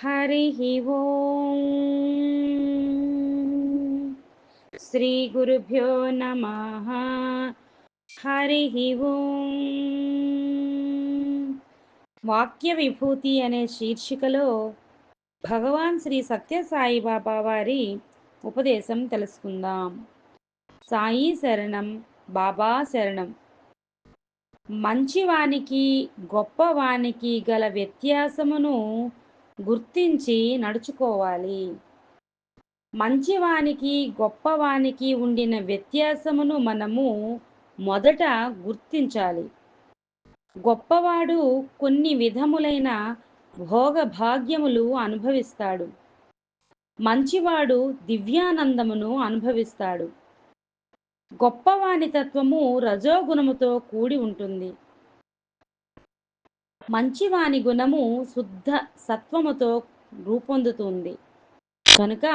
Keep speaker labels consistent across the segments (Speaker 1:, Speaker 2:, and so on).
Speaker 1: హరి ఓం శ్రీగురుభ్యో నమ హరి ఓం. వాక్య విభూతి అనే శీర్షికలో భగవాన్ శ్రీ సత్యసాయి బాబా వారి ఉపదేశం తెలుసుకుందాం. సాయి శరణం బాబా శరణం. మంచివానికి గొప్పవానికి గల వ్యత్యాసమును గుర్తించి నడుచుకోవాలి. మంచివానికి గొప్పవానికి ఉండిన వ్యత్యాసమును మనము మొదట గుర్తించాలి. గొప్పవాడు కొన్ని విధములైన భోగభాగ్యములు అనుభవిస్తాడు. మంచివాడు దివ్యానందమును అనుభవిస్తాడు. గొప్పవాని తత్వము రజోగుణముతో కూడి ఉంటుంది. మంచివాని గుణము శుద్ధ సత్వముతో రూపొందుతుంది. కనుక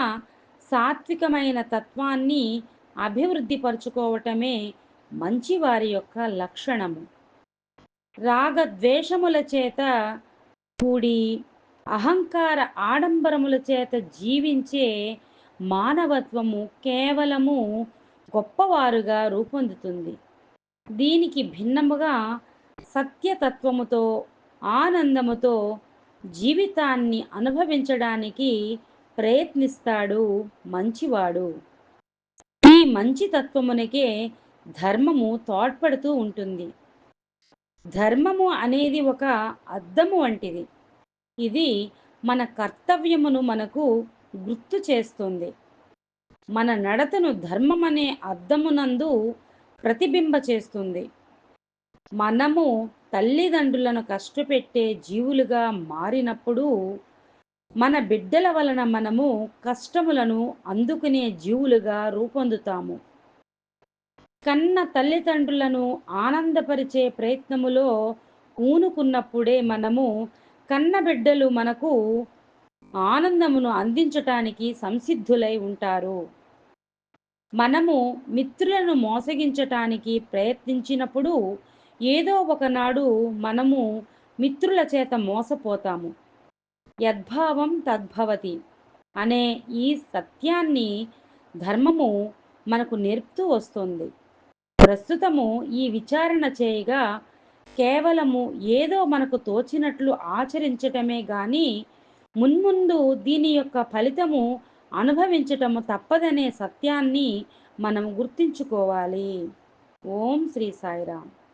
Speaker 1: సాత్వికమైన తత్వాన్ని అభివృద్ధి పరుచుకోవటమే మంచివారి యొక్క లక్షణము. రాగద్వేషముల చేత కూడి అహంకార ఆడంబరముల చేత జీవించే మానవత్వము కేవలము గొప్పవారుగా రూపొందుతుంది. దీనికి భిన్నముగా సత్యతత్వముతో ఆనందముతో జీవితాన్ని అనుభవించడానికి ప్రయత్నిస్తాడు మంచివాడు. ఈ మంచి తత్వమునకే ధర్మము తోడ్పడుతూ ఉంటుంది. ధర్మము అనేది ఒక అద్దము వంటిది. ఇది మన కర్తవ్యమును మనకు గుర్తు చేస్తుంది. మన నడతను ధర్మం అనే అద్దమునందు ప్రతిబింబ చేస్తుంది. మనము తల్లిదండ్రులను కష్టపెట్టే జీవులుగా మారినప్పుడు మన బిడ్డల వలన మనము కష్టములను అందుకునే జీవులుగా రూపొందుతాము. కన్న తల్లిదండ్రులను ఆనందపరిచే ప్రయత్నములో ఊనుకున్నప్పుడే మనము కన్న బిడ్డలు మనకు ఆనందమును అందించటానికి సంసిద్ధులై ఉంటారు. మనము మిత్రులను మోసగించటానికి ప్రయత్నించినప్పుడు ఏదో ఒకనాడు మనము మిత్రుల చేత మోసపోతాము. యద్భావం తద్భవతి అనే ఈ సత్యాన్ని ధర్మము మనకు నేర్పుతూ వస్తుంది. ప్రస్తుతము ఈ విచారణ చేయగా కేవలము ఏదో మనకు తోచినట్లు ఆచరించటమే గాని మున్ముందు దీని యొక్క ఫలితము అనుభవించటము తప్పదనే సత్యాన్ని మనం గుర్తించుకోవాలి. ఓం శ్రీ సాయిరామ్.